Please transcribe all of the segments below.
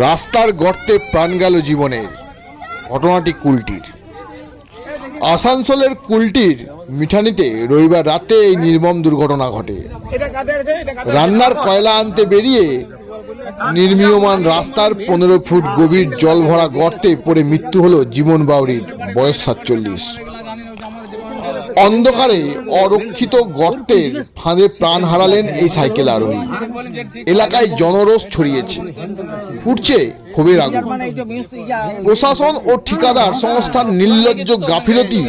রাস্তার গর্তে প্রাণ গেল জীবনের। ঘটনাটি কুলটির। আসানসোলের কুলটির মিঠানিতে রবিবার রাতে এই নির্মম দুর্ঘটনা ঘটে। রান্নার কয়লা আনতে বেরিয়ে নির্মীয়মান রাস্তার পনেরো ফুট গভীর জল ভরা গর্তে পড়ে মৃত্যু হলো জীবন বাউরির বয়স সাতচল্লিশ। অন্ধকারে অরক্ষিত গর্তের ফাঁদে প্রাণ হারালেন এই সাইকেল আরোহী। এলাকায় জনরোষ ছড়িয়েছে। ফুটছে ক্ষোভের আগুন। প্রশাসন ও ঠিকাদার সংস্থার নির্লজ্জ গাফিলতি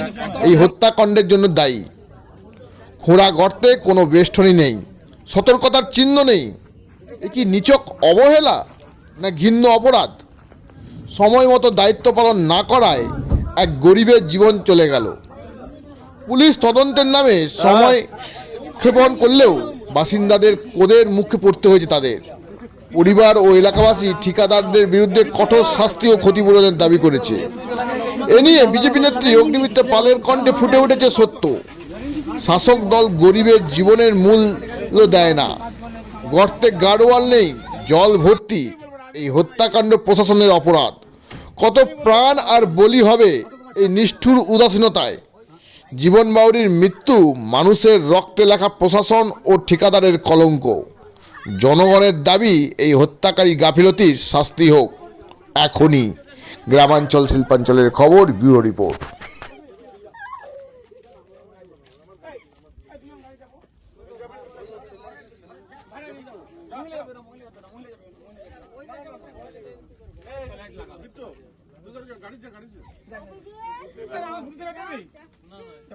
এই হত্যাকাণ্ডের জন্য দায়ী। খোঁড়া গর্তে কোনো বেষ্টনী নেই। সতর্কতার চিহ্ন নেই। এ কি নিচক অবহেলা না ঘিন্ন অপরাধ? সময় মতো দায়িত্ব পালন না করায় এক গরিবের জীবন চলে গেল। পুলিশ তদন্তের নামে সময় ক্ষেপণ করলেও বাসিন্দাদের কোদের মুখে পড়তে হয়েছে তাদের। পরিবার ও এলাকাবাসী ঠিকাদারদের বিরুদ্ধে কঠোর শাস্তি ও ক্ষতিপূরণের দাবি করেছে। এ নিয়ে বিজেপি নেত্রী অগ্নিমিত্র পালের কণ্ঠে ফুটে উঠেছে সত্য। শাসক দল গরিবের জীবনের মূল্য দেয় না। গর্তে গাড়োয়াল নেই, জল ভর্তি। এই হত্যাকাণ্ড প্রশাসনের অপরাধ। কত প্রাণ আর বলি হবে এই নিষ্ঠুর উদাসীনতায়? জীবন বাউরির মৃত্যু মানুষের রক্তে লেখা প্রশাসন ও ঠিকাদারের কলঙ্ক জনগণের দাবি এই হত্যাকারী গাফিলতির শাস্তি হোক এখনই গ্রামাঞ্চল শিল্পাঞ্চলের খবর ব্যুরো রিপোর্ট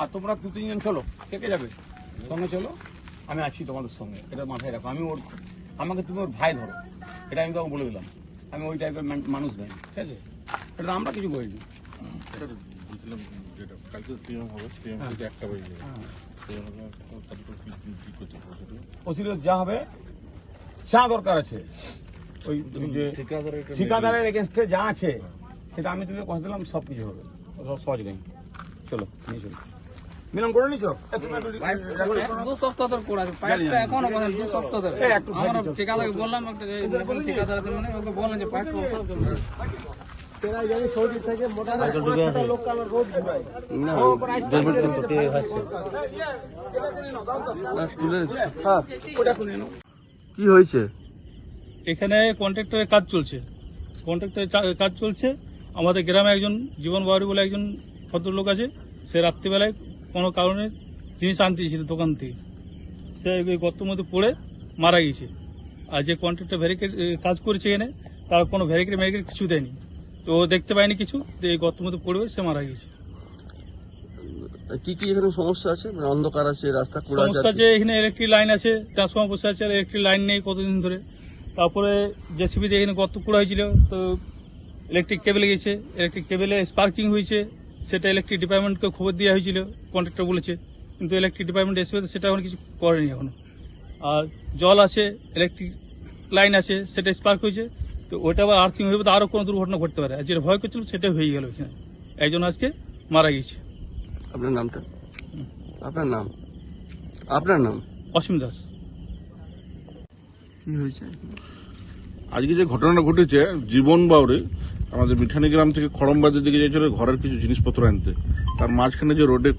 আর তোমরা দু, তিনজন চলো। কে কে যাবে? সঙ্গে চলো। আমি আছি তোমাদের সঙ্গে। এটা মাথায় রাখো। আমি ওর আমাকে তুমি ওর ভাই ধরো। এটা আমি তোমাকে বলে দিলাম। আমি ওই টাইপের মানুষ নই ঠিক আছে? এটা আমরা কিছু করিনি এটা বুঝলাম যেটা কালকে পিএম হবে একটা বেজে যাবে সেই জন্য তারপর কি কি- কি করতে হবে সেটা? অতিরিক্ত যা হবে যা দরকার আছে। ওই যে ঠিকাদারের এগেনস্টে যা আছে সেটা আমি তোকে কথা দিলাম সব কিছু হবে সহজ নেই চলো নিয়ে চলো। মিলন করে নিছো? দু সপ্তাহ ধরে পড়ে পাইপটা এখনও বলেন দু সপ্তাহ ধরে। একটু আমার ঠিকাদারকে বললাম একটা ঠিকাদার আছে মানে ওকে বললাম যে পাইপ সব কি হয়েছে? এখানে কন্ট্রাক্টরের কাজ চলছে। কন্ট্রাক্টরের কাজ চলছে। আমাদের গ্রামে একজন জীবন বাউরি বলে একজন ভদ্রলোক আছে। সে রাত্রিবেলায় কোনো কারণে জিনিস আনতে গেছিল দোকান থেকে। সে ওই গর্তের মধ্যে পড়ে মারা গেছে আর যে কন্ট্রাক্টর ভ্যারিকেট কাজ করেছে এখানে তার কোনো ভ্যারিকেট ম্যারিকেট কিছু দেয়নি। তো ও দেখতে পায়নি কিছু তো এই গর্তের মধ্যে পড়বে সে মারা গেছে কি কি এখানে সমস্যা আছে? মানে অন্ধকার আছে রাস্তা সমস্যা আছে এখানে ইলেকট্রিক লাইন আছে ট্রান্সফর্মার বসে আছে আর ইলেকট্রিক লাইন নেই কতদিন ধরে। তারপরে জেসিবি দিয়ে এখানে গর্ত হয়েছিল তো ইলেকট্রিক কেবল গেছে ইলেকট্রিক কেবলে স্পার্কিং হয়েছে। সেটা ইলেকট্রিক ডিপার্টমেন্টকে খবর দেওয়া হয়েছিল কন্ট্রাক্টর বলেছে। কিন্তু ইলেকট্রিক ডিপার্টমেন্ট এসে সেটা এখন কিছু করেনি এখনও আর জল আছে ইলেকট্রিক লাইন আছে সেটা স্পার্ক হয়েছে। তো ওটা আবার আর্থিং হয়ে তো আরও কোনো দুর্ঘটনা ঘটতে পারে। আর যেটা ভয় করছিল সেটা হয়ে গেল এখানে। একজন আজকে মারা গেছে আপনার নামটা? আপনার নাম? আপনার নাম? অসীম দাস। কি হয়েছে? আজকে যে ঘটনাটা ঘটেছে জীবন বাউরে আমাদের মিঠানি গ্রাম থেকে খড়মবাজার দিকে যাচ্ছিল ঘরের কিছু জিনিসপত্র আনতে। তার মাঝখানে যে রোডে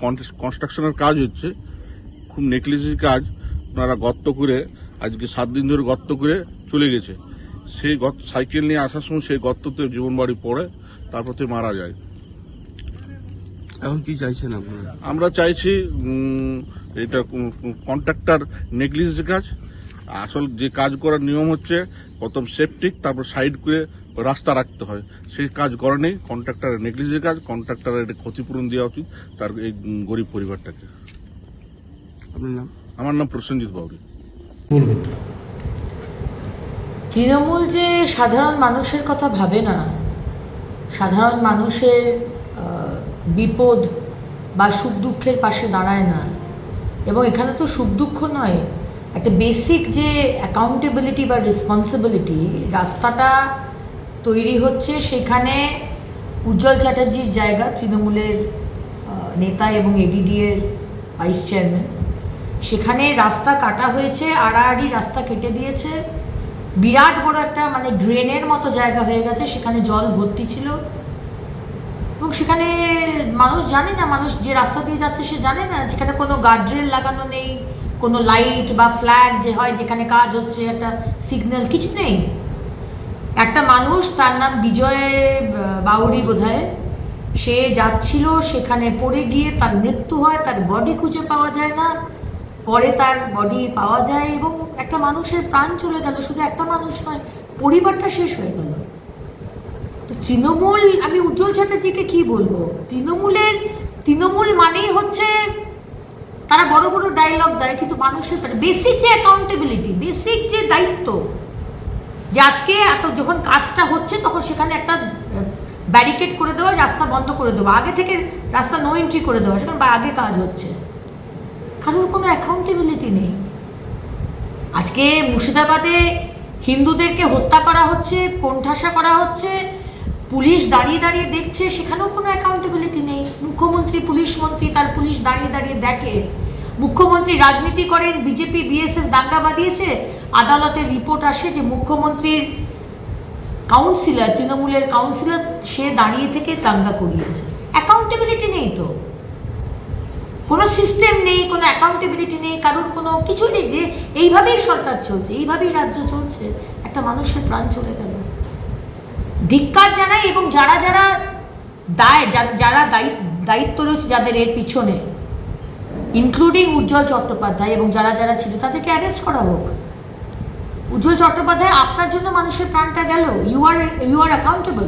কনস্ট্রাকশনের কাজ হচ্ছে খুব নেকলেসের কাজ ওনারা গর্ত করে আজকে সাত দিন ধরে গর্ত করে চলে গেছে। সেই গর্ত সাইকেল নিয়ে আসার সময় সেই গর্ততে জীবন বাড়ি পড়ে তারপর থেকে মারা যায়। এখন কি চাইছেন আপনারা? আমরা চাইছি এটা কন্ট্রাক্টর নেগলিজেন্স কাজ। আসল যে কাজ করার নিয়ম হচ্ছে প্রথম সেফটিক তারপর সাইড করে রাস্তা রাখতে হয়। সেই কাজ করে নেই কন্ট্রাক্টরের নেগলিজেন্স কাজ কন্ট্রাক্টরের এটা ক্ষতিপূরণ দেওয়া উচিত তার এই গরিব পরিবারটাকে। আপনার নাম? আমার নাম প্রসেনজিৎ বাউরি তৃণমূল যে সাধারণ মানুষের কথা ভাবে না সাধারণ মানুষের বিপদ বা সুখ দুঃখের পাশে দাঁড়ায় না। এবং এখানে তো সুখ দুঃখ নয় একটা বেসিক যে অ্যাকাউন্টেবিলিটি বা রেসপন্সিবিলিটি রাস্তাটা তৈরি হচ্ছে সেখানে উজ্জ্বল চ্যাটার্জির জায়গা, তৃণমূলের নেতা এবং এডিডি এর ভাইস চেয়ারম্যান সেখানে রাস্তা কাটা হয়েছে, আড়াআড়ি রাস্তা কেটে দিয়েছে। বিরাট বড় একটা মানে ড্রেনের মতো জায়গা হয়ে গেছে, সেখানে জল ভর্তি ছিল। এবং সেখানে মানুষ জানে না, মানুষ যে রাস্তা দিয়ে যাচ্ছে সে জানে না যেখানে কোনো গার্ডরেল লাগানো নেই, কোনো লাইট বা ফ্ল্যাগ যে হয় যেখানে কাজ হচ্ছে, একটা সিগন্যাল কিছু নেই। একটা মানুষ, তার নাম বিজয় বাউরি বোধহয়, সে যাচ্ছিল সেখানে পড়ে গিয়ে তার মৃত্যু হয়, তার বডি খুঁজে পাওয়া যায় না, পরে তার বডি পাওয়া যায় এবং একটা মানুষের প্রাণ চলে গেল, শুধু একটা মানুষ নয়, পরিবারটা শেষ হয়ে গেল। তো তৃণমূল, আমি উজ্জ্বল চ্যাটার্জিকে কি বলব? তৃণমূলের, তৃণমূল মানেই হচ্ছে তারা বড় বড় ডায়লগ দেয়, কিন্তু মানুষের বেসিক যে অ্যাকাউন্টেবিলিটি বেসিক যে দায়িত্ব যে আজকে এত যখন কাজটা হচ্ছে, তখন সেখানে একটা ব্যারিকেড করে দেওয়া, রাস্তা বন্ধ করে দেওয়া, আগে থেকে রাস্তা নো এন্ট্রি করে দেওয়া, সেখানে বা আগে কাজ হচ্ছে। কারোর কোনো অ্যাকাউন্টেবিলিটি নেই। আজকে মুর্শিদাবাদে হিন্দুদেরকে হত্যা করা হচ্ছে, কোণঠাসা করা হচ্ছে, পুলিশ দাঁড়িয়ে দাঁড়িয়ে দেখছে, সেখানেও কোনো অ্যাকাউন্টেবিলিটি নেই। মুখ্যমন্ত্রী, পুলিশ মন্ত্রী তার পুলিশ দাঁড়িয়ে দাঁড়িয়ে দেখে। মুখ্যমন্ত্রী রাজনীতি করেন, বিজেপি, বিএসএফ দাঙ্গা বাঁধিয়েছে। আদালতের রিপোর্ট আসে যে মুখ্যমন্ত্রীর কাউন্সিলর, তৃণমূলের কাউন্সিলর, সে দাঁড়িয়ে থেকে দাঙ্গা করিয়েছে। অ্যাকাউন্টেবিলিটি নেই তো। কোনো সিস্টেম নেই, কোনো অ্যাকাউন্টেবিলিটি নেই, কারোর কোনো কিছু নেই যে এইভাবেই সরকার চলছে, এইভাবেই রাজ্য চলছে। একটা মানুষের প্রাণ চলে গেল। ধিক্কার জানাই এবং যারা যারা দায়, যারা দায়িত্ব রয়েছে যাদের এর পিছনে ইনক্লুডিং উজ্জ্বল চট্টোপাধ্যায় এবং যারা যারা ছিল, তাদেরকে অ্যারেস্ট করা হোক। উজ্জ্বল চট্টোপাধ্যায়, আপনার জন্য মানুষের প্রাণটা গেল। You are you are accountable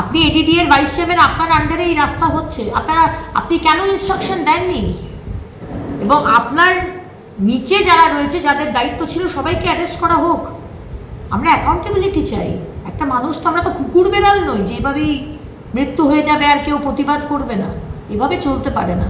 আপনি এডিডি এর ভাইস চেয়ারম্যান আপনার আন্ডারে এই রাস্তা হচ্ছে। আপনারা, আপনি কেন ইনস্ট্রাকশন দেননি? এবং আপনার নিচে যারা রয়েছে, যাদের দায়িত্ব ছিল, সবাইকে অ্যারেস্ট করা হোক। আমরা অ্যাকাউন্টেবিলিটি চাই। একটা মানুষ তো আমরা তো কুকুর বেড়াল নই, যে এভাবেই মৃত্যু হয়ে যাবে আর কেউ প্রতিবাদ করবে না। এভাবে চলতে পারে না।